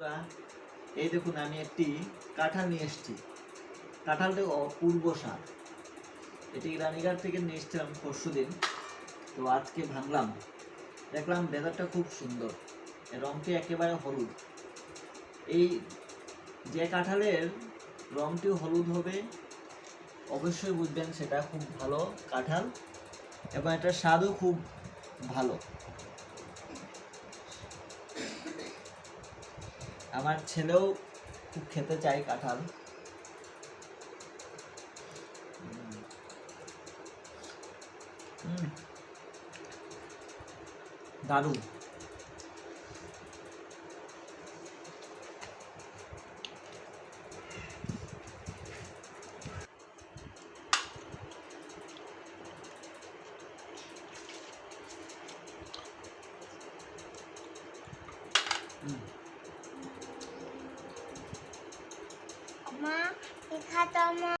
এই দেখুন আমি একটি কাঁঠাল নিয়ে এসেছি। কাঁঠালটা অপূর্ব স্বাদ। এটি রানীঘাট থেকে নিয়ে এসছিলাম পরশু দিন তো আজকে ভাঙলাম। দেখলাম ভেতরটা খুব সুন্দর। এর রংটি একেবারে হলুদ। এই যে কাঁঠালের রংটি হলুদ হবে, অবশ্যই বুঝবেন সেটা খুব ভালো কাঁঠাল এবং এটার স্বাদও খুব ভালো। আমার ছেলেও খুব খেতে চায় কাঁঠাল উম। উম। মা